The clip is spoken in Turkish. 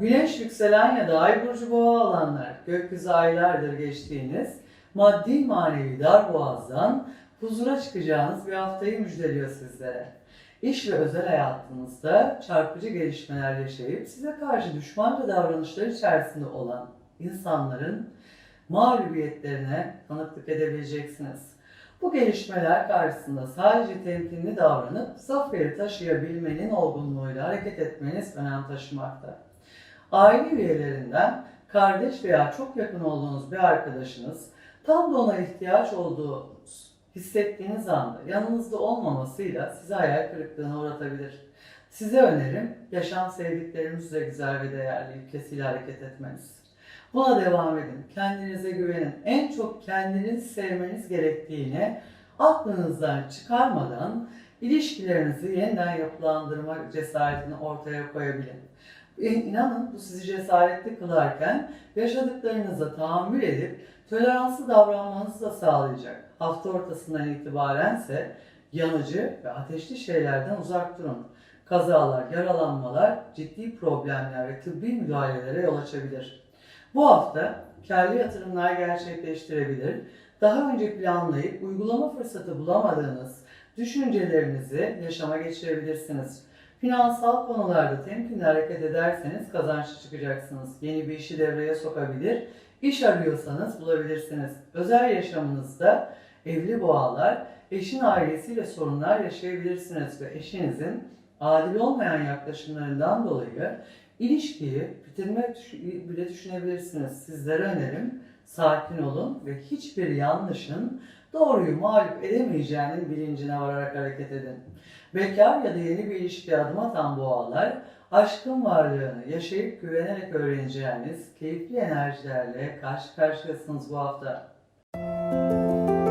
Güneş yükselen ya da ay burcu boğa olanlar, gökyüzü aylardır geçtiğiniz maddi manevi dar boğazdan huzura çıkacağınız bir haftayı müjdeliyor sizlere. İş ve özel hayatınızda çarpıcı gelişmeler yaşayıp size karşı düşmanca davranışlar içerisinde olan insanların mağlubiyetlerine tanıklık edebileceksiniz. Bu gelişmeler karşısında sadece temkinli davranıp zaferi taşıyabilmenin olgunluğuyla hareket etmeniz önem taşımakta. Aile üyelerinden kardeş veya çok yakın olduğunuz bir arkadaşınız tam da ona ihtiyaç olduğu hissettiğiniz anda yanınızda olmamasıyla sizi hayal kırıklığına uğratabilir. Size önerim yaşam sevdiklerinizle güzel ve değerli ilkesiyle hareket etmeniz. Buna devam edin. Kendinize güvenin. En çok kendinizi sevmeniz gerektiğini aklınızdan çıkarmadan ilişkilerinizi yeniden yapılandırma cesaretini ortaya koyabilin. E, İnanın bu sizi cesaretli kılarken yaşadıklarınıza tahammül edip toleranslı davranmanızı da sağlayacak. Hafta ortasından itibarense yanıcı ve ateşli şeylerden uzak durun. Kazalar, yaralanmalar, ciddi problemler ve tıbbi müdahalelere yol açabilir. Bu hafta karlı yatırımlar gerçekleştirebilir. Daha önce planlayıp uygulama fırsatı bulamadığınız düşüncelerinizi yaşama geçirebilirsiniz. Finansal konularda temkinli hareket ederseniz kazançlı çıkacaksınız. Yeni bir işi devreye sokabilir. İş arıyorsanız bulabilirsiniz. Özel yaşamınızda evli boğalar, eşin ailesiyle sorunlar yaşayabilirsiniz ve eşinizin adil olmayan yaklaşımlarından dolayı ilişkiyi bitirme bile düşünebilirsiniz. Sizlere önerim sakin olun ve hiçbir yanlışın doğruyu mağlup edemeyeceğinin bilincine vararak hareket edin. Bekar ya da yeni bir ilişkiye adım atan boğalar, aşkın varlığını yaşayıp güvenerek öğreneceğiniz keyifli enerjilerle karşı karşıyasınız bu hafta.